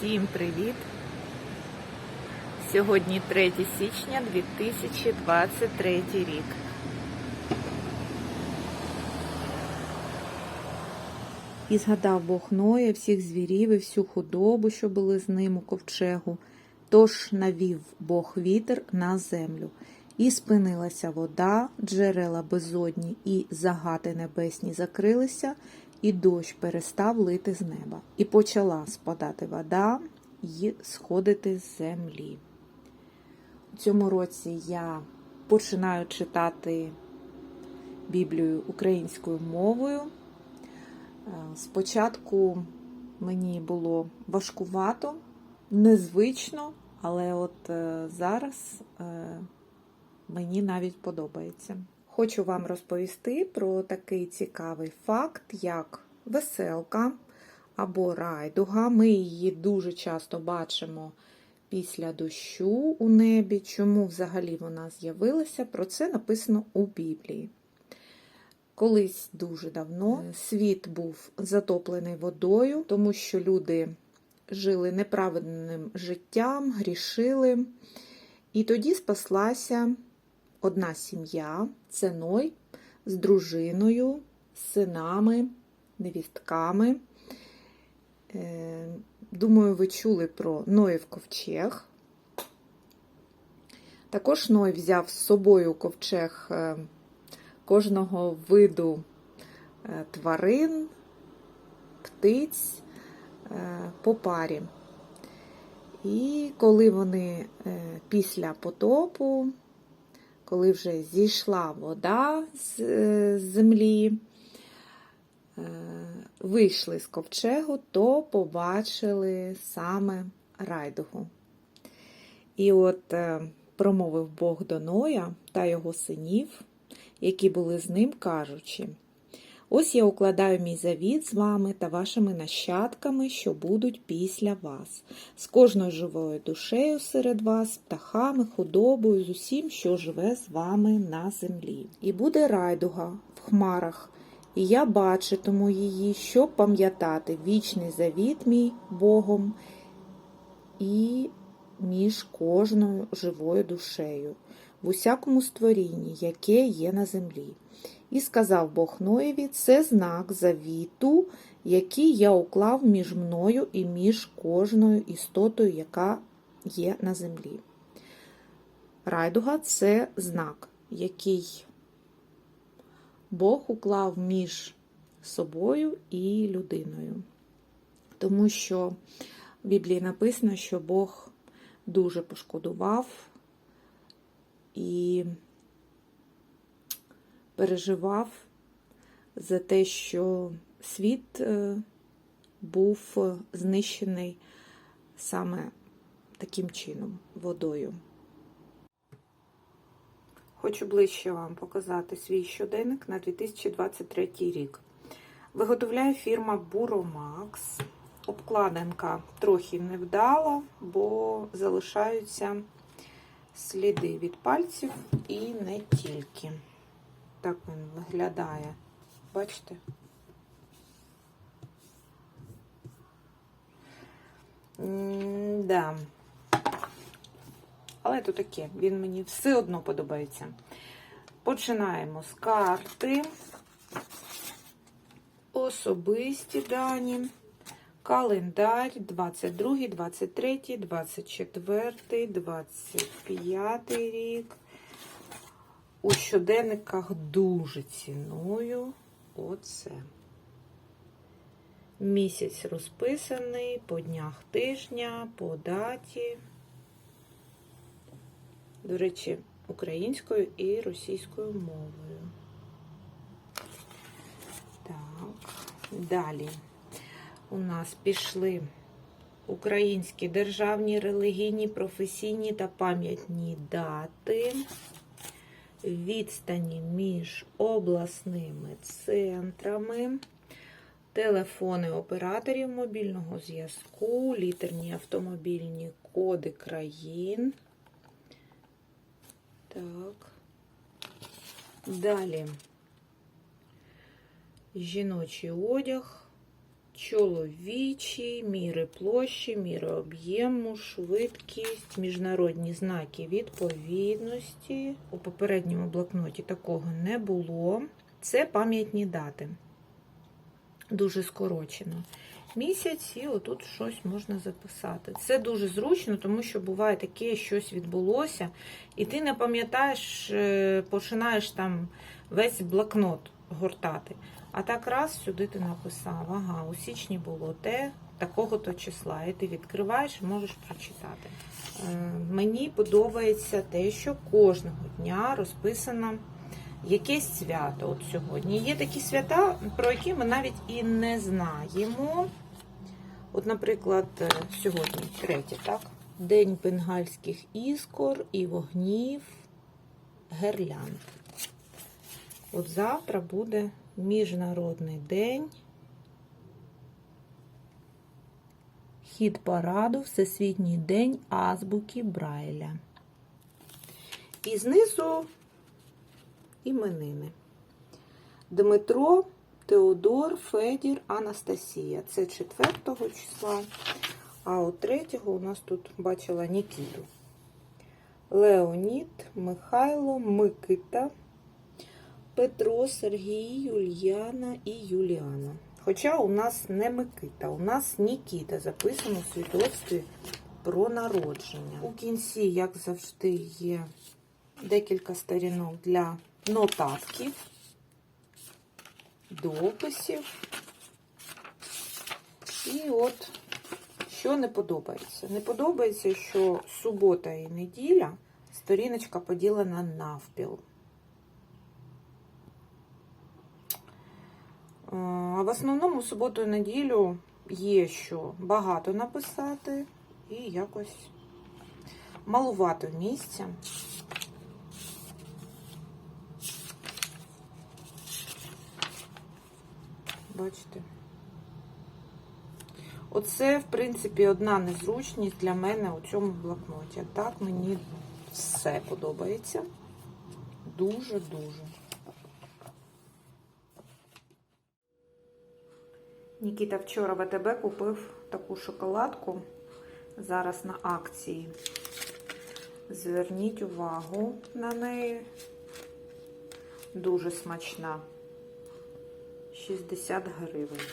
Всім привіт! Сьогодні 3 січня 2023 рік. І згадав Бог Ноя, всіх звірів і всю худобу, що були з ним у ковчегу. Тож навів Бог вітер на землю, і спинилася вода, джерела безодні і загати небесні закрилися, і дощ перестав лити з неба, і почала спадати вода і сходити з землі. У цьому році я починаю читати Біблію українською мовою. Е, Спочатку мені було важкувато, незвично, але от е, зараз е, мені навіть подобається. Хочу вам розповісти про такий цікавий факт, як веселка або райдуга. Ми її дуже часто бачимо після дощу у небі. Чому взагалі вона з'явилася? Про це написано у Біблії. Колись дуже давно світ був затоплений водою, тому що люди жили неправедним життям, грішили. І тоді спаслася одна сім'я, це з дружиною, синами, невістками. Е, Думаю, ви чули про Ноїв ковчег. Також Ной взяв з собою ковчег е, кожного виду е, тварин, птиць по парі. І коли вони після потопу, коли вже зійшла вода з землі, вийшли з ковчегу, то побачили саме райдугу. І от промовив Бог до Ноя та його синів, які були з ним, кажучи: Ось я укладаю мій завіт з вами та вашими нащадками, що будуть після вас, з кожною живою душею серед вас, птахами, худобою, з усім, що живе з вами на землі. І буде райдуга в хмарах, і я бачитиму її, щоб пам'ятати вічний завіт мій Богом і між кожною живою душею, в усякому створінні, яке є на землі. І сказав Бог Ноєві, це знак завіту, який я уклав між мною і між кожною істотою, яка є на землі. Райдуга це знак, який Бог уклав між собою і людиною. Тому що в Біблії написано, що Бог дуже пошкодував і переживав за те, що світ був знищений саме таким чином, водою. Хочу ближче вам показати свій щоденник на 2023 рік. Виготовляє фірма Buromax. Обкладинка трохи невдала, бо залишаються сліди від пальців і не тільки. Так він виглядає. Бачите? М-да. Але то таке, він мені все одно подобається. Починаємо з карти. Особисті дані. Календар 22, 23, 24, 25 рік. У щоденниках дуже ціную оце. Місяць розписаний по днях тижня, по даті. До речі, українською і російською мовою. Так, далі у нас пішли українські державні, релігійні, професійні та пам'ятні дати, відстані між обласними центрами, телефони операторів мобільного зв'язку, літерні автомобільні коди країн. Так. Далі жіночий одяг чоловічі, міри площі, міри об'єму, швидкість, міжнародні знаки відповідності. У попередньому блокноті такого не було. Це пам'ятні дати. Дуже скорочено. Місяць і отут щось можна записати. Це дуже зручно, тому що буває таке, щось відбулося, і ти не пам'ятаєш, е, починаєш там весь блокнот гортати. А так раз сюди ти написав, ага, у січні було те, такого-то числа. І ти відкриваєш і можеш прочитати. Е, Мені подобається те, що кожного дня розписано якесь свято. От сьогодні. Є такі свята, про які ми навіть і не знаємо. От, наприклад, е, сьогодні третє, так? День бенгальських іскор і вогнів герлянд. От завтра буде Міжнародний день. Хід параду Всесвітній день азбуки Брайля. І знизу іменини. Дмитро, Теодор, Федір, Анастасія. Це 4 числа. А от 3 у нас тут бачила Нікіту. Леонід, Михайло, Микита, Петро, Сергій, Юліана і Юліана. Хоча у нас не Микита, у нас Нікіта записано у свідоцтві про народження. У кінці, як завжди, є декілька сторінок для нотатків, дописів. І от, що не подобається. Не подобається, що субота і неділя сторіночка поділена навпіл. Е, В основному суботу і неділю є що багато написати і якось малувато місця. Бачите? Оце, в принципі, одна незручність для мене у цьому блокноті. Так мені все подобається. Дуже-дуже. Нікіта вчора в АТБ купив таку шоколадку. Зараз на акції. Зверніть увагу на неї. Дуже смачна. 60 гривень.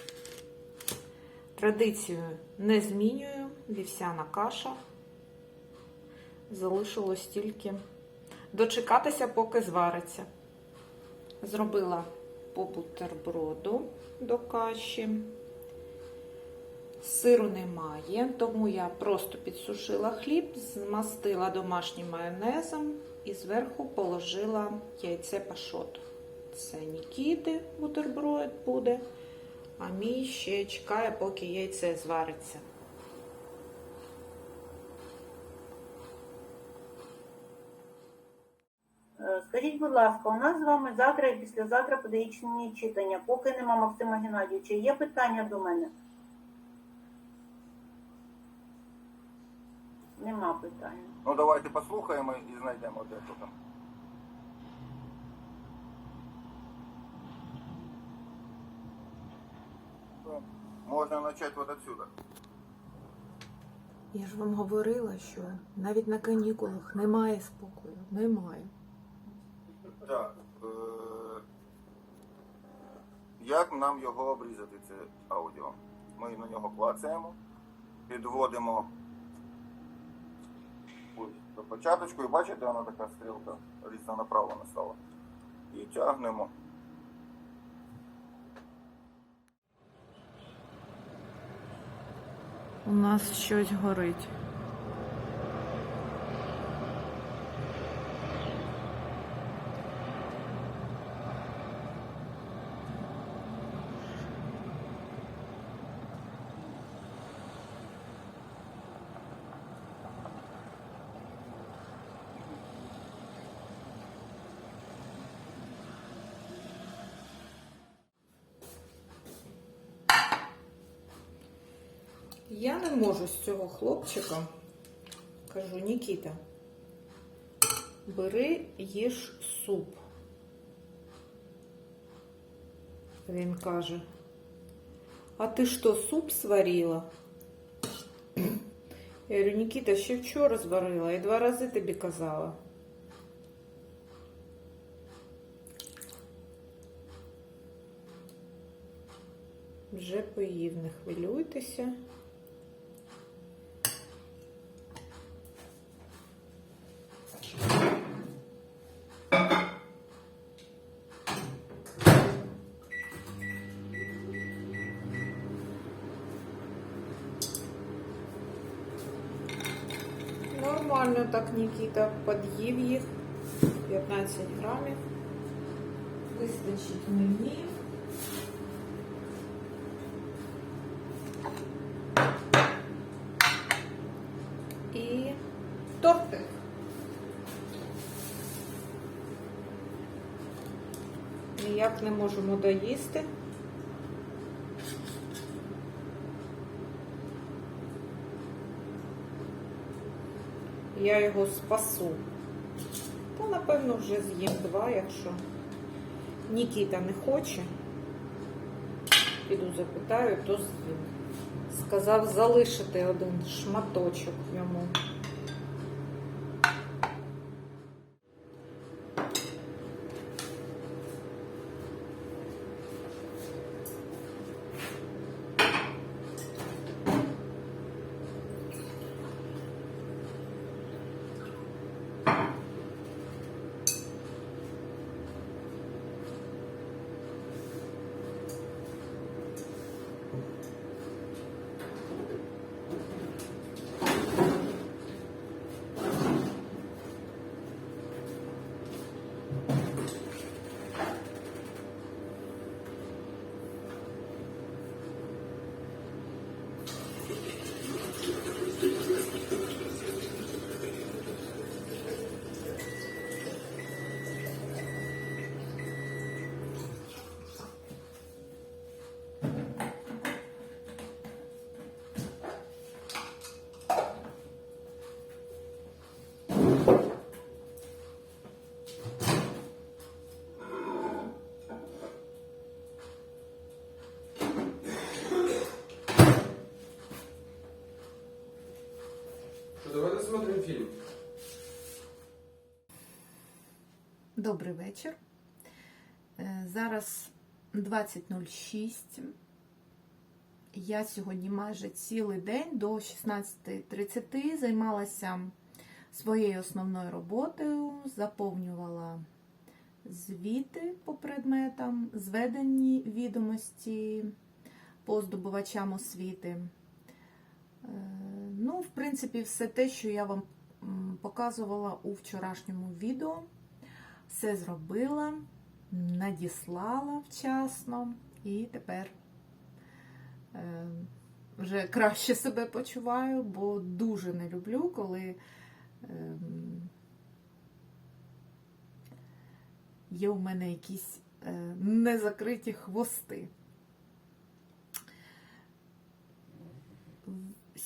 Традицію не змінюю. Вівсяна каша. Залишилось тільки дочекатися, поки звариться. Зробила по бутерброду до каші. Сиру немає, тому я просто підсушила хліб, змастила домашнім майонезом і зверху положила яйце пашот. Це Нікіти бутерброд буде, а мій ще чекає, поки яйце звариться. Е, Скажіть, будь ласка, у нас з вами завтра і післязавтра педагогічні читання. Поки нема Максима Геннадійовича, є питання до мене? Нема питання. Ну давайте послухаємо і знайдемо де то там. Можна почати от отсюда. Я ж вам говорила, що навіть на канікулах немає спокою. Немає. Так. Е- як нам його обрізати, це аудіо? Ми на нього клацаємо, підводимо до початочку і бачите, вона така стрілка різно направлена стала. І тягнемо. У нас щось горить. Я не можу з цього хлопчика. Кажу, Нікіта, бери їж суп. Він каже, А ти що, суп сварила? Я говорю, Нікіта, ще вчора зварила, і два рази тобі казала. Вже поїв, не хвилюйтеся. Нормально так, Нікіта, под'їв їх. 15 грамів. Вистачить мені. І тортик. Ніяк не можемо доїсти. Я його спасу. Та, напевно, вже з'їм два, якщо Нікіта не хоче. Піду запитаю, то з'їм. Сказав залишити один шматочок йому. Давай досмотрим фильм. Добрий вечір. Е, Зараз 20.06. Я сьогодні майже цілий день до 16.30 займалася своєю основною роботою, заповнювала звіти по предметам, зведені відомості по здобувачам освіти. Ну, в принципі, все те, що я вам показувала у вчорашньому відео. Все зробила, надіслала вчасно і тепер е, вже краще себе почуваю, бо дуже не люблю, коли е, є у мене якісь е, незакриті хвости.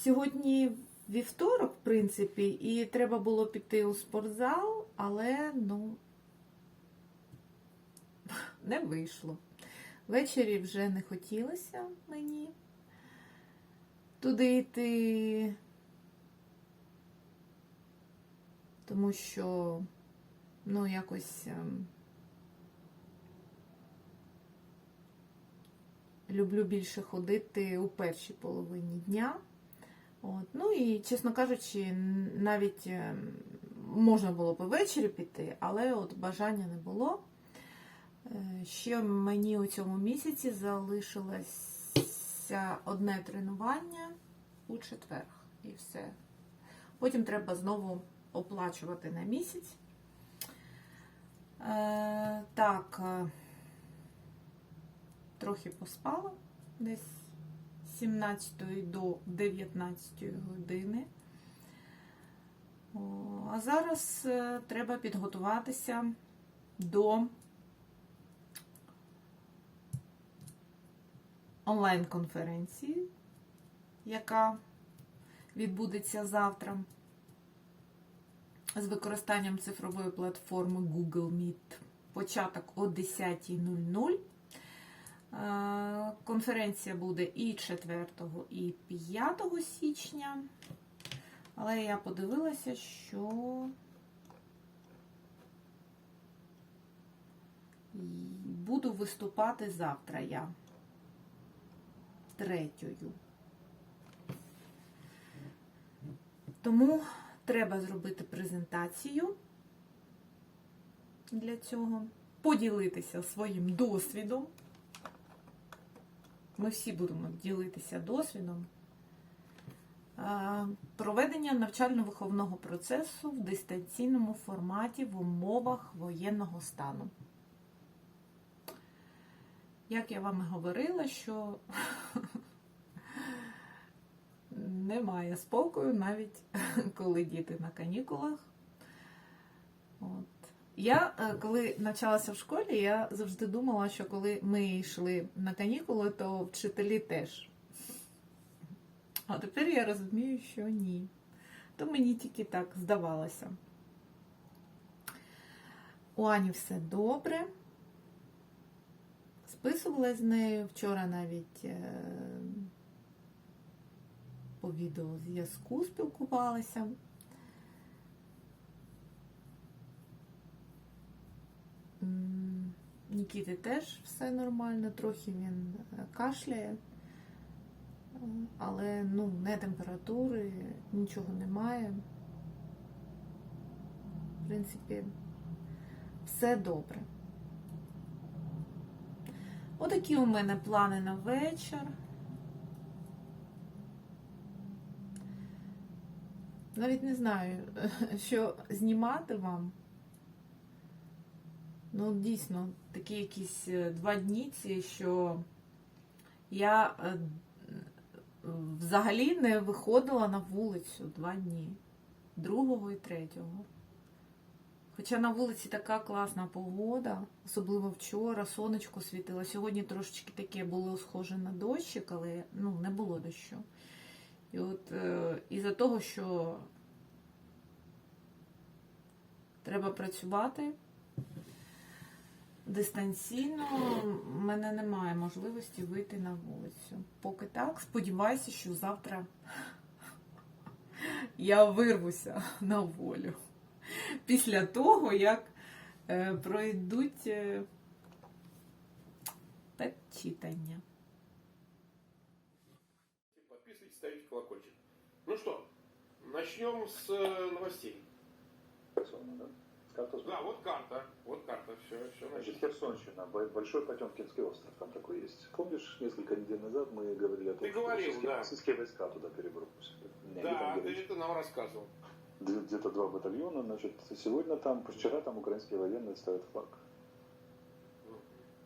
Сьогодні вівторок, в принципі, і треба було піти у спортзал, але ну не вийшло. Ввечері вже не хотілося мені туди йти, тому що, ну, якось ем, люблю більше ходити у першій половині дня. От. Ну і, чесно кажучи, навіть ем, можна було б ввечері піти, але от бажання не було. Е, Ще мені у цьому місяці залишилося одне тренування у четвер. І все. Потім треба знову оплачувати на місяць. Е, так, е, трохи поспала десь 17 до 19 години. А зараз е, треба підготуватися до онлайн-конференції, яка відбудеться завтра з використанням цифрової платформи Google Meet. Початок о 10.00. Е, Конференція буде і 4, і 5 січня. Але я подивилася, що буду виступати завтра я. Третьою. Тому треба зробити презентацію для цього, поділитися своїм досвідом. Ми всі будемо ділитися досвідом. Проведення навчально-виховного процесу в дистанційному форматі в умовах воєнного стану. Як я вам говорила, що немає спокою, навіть коли діти на канікулах. От. Я, е, коли навчалася в школі, я завжди думала, що коли ми йшли на канікули, то вчителі теж. А тепер я розумію, що ні. То мені тільки так здавалося. У Ані все добре. Списувала з нею вчора навіть е, по відеозв'язку спілкувалася. Нікіти теж все нормально, трохи він е, кашляє, але ну, не температури, нічого немає. В принципі, все добре. Отакі у мене плани на вечір. Навіть не знаю, що знімати вам. Ну, дійсно, такі якісь е, два дні ці, що я е, взагалі не виходила на вулицю два дні, другого і третього. Хоча на вулиці така класна погода, особливо вчора, сонечко світило. Сьогодні трошечки таке було схоже на дощик, але ну, не було дощу. І от е, із-за того, що треба працювати дистанційно, в мене немає можливості вийти на вулицю. Поки так, сподіваюся, що завтра я вирвуся на волю. Після того, як е, пройдуть е, педчитання. Подписывайтесь, ставите колокольчик. Ну что, начнем с э, новостей. Херсона, да? Карта Да, вот карта. Вот карта. Все, все, Значит. Херсонщина, Бо- Большой Потемкинский остров, там такой есть. Помнишь, несколько недель назад мы говорили о том, Ты говорил, российские, да. российские войска туда перебросили? Не, Да, ты Георгиевич. это нам рассказывал. Где- Где-то два батальона, значит, сегодня там, вчера там украинские военные ставят флаг.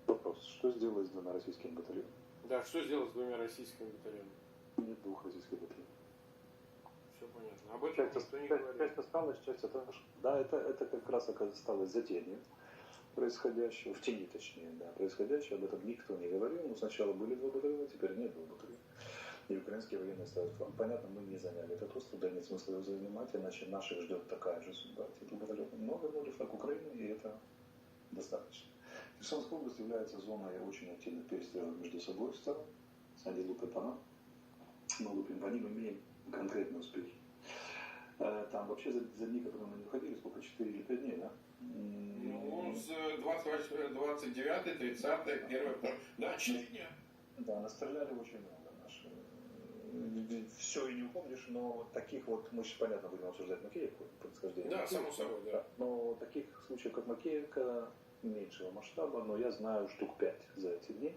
Вопрос, что сделалось с двумя российскими батальонами? Да, что сделать с двумя российскими батальонами? Нет двух российских батальонов. Понятно. Об этом Часть, никто не часть- говорит. часть осталась, часть отошла. Да, это, это как раз осталось за тенью происходящего, в тени точнее, да, происходящего, об этом никто не говорил, но сначала были два батальона, теперь нет двух батальонов. И украинские военные ставят флаг. Понятно, мы не заняли этот остров, да нет смысла его занимать, иначе наших ждет такая же судьба. Эти батальоны много, много флаг Украины, и это достаточно. Херсонская область является зоной очень активных перестрелок между собой сторон. Они лупят по нам, мы лупим по ним, имеем конкретные успехи. Э, Там вообще за, за дни, которые мы не уходили, сколько, 4 или 5 дней, да? М, Ну, с 28, 29, 30, 1, 2. Да, 4 дня. Да, настреляли очень много наши. Все и не упомнишь, но таких вот, мы сейчас, понятно, будем обсуждать Макеевку, происхождение. Да, Макеевки, само собой, да. Но таких случаев, как Макеевка, меньшего масштаба, но я знаю штук 5 за эти дни.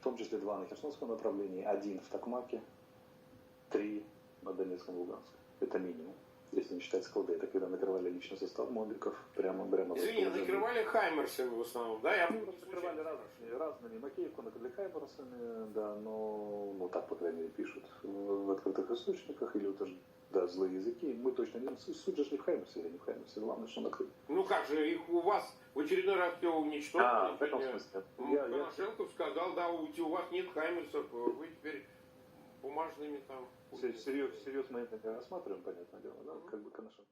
В том числе два на Херсонском направлении, один в Токмаке, три на Донецком и Луганске. Это минимум. Если не считать склады, это когда накрывали личный состав мобиков прямо прямо Извини, накрывали хаймерсами в основном, да? Я Ну, накрывали разными, разными. Макеевку накрыли Хаймерсами, да, но, ну, так, по крайней мере, пишут в, открытых источниках, или же, да, злые языки. Мы точно не суть же не в Хаймерсе или не в Хаймерсе, главное, что накрыли. Ну как же, их у вас в очередной раз все уничтожили. А, в этом смысле. Ну, Я, я, Коношенков сказал, да, у, у вас нет хаймерсов, вы теперь бумажными там... серьез, серьез мы это не рассматриваем, понятное дело, да, как бы Коношенко.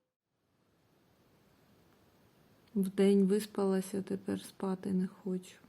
Вдень виспалася, тепер спати не хочу.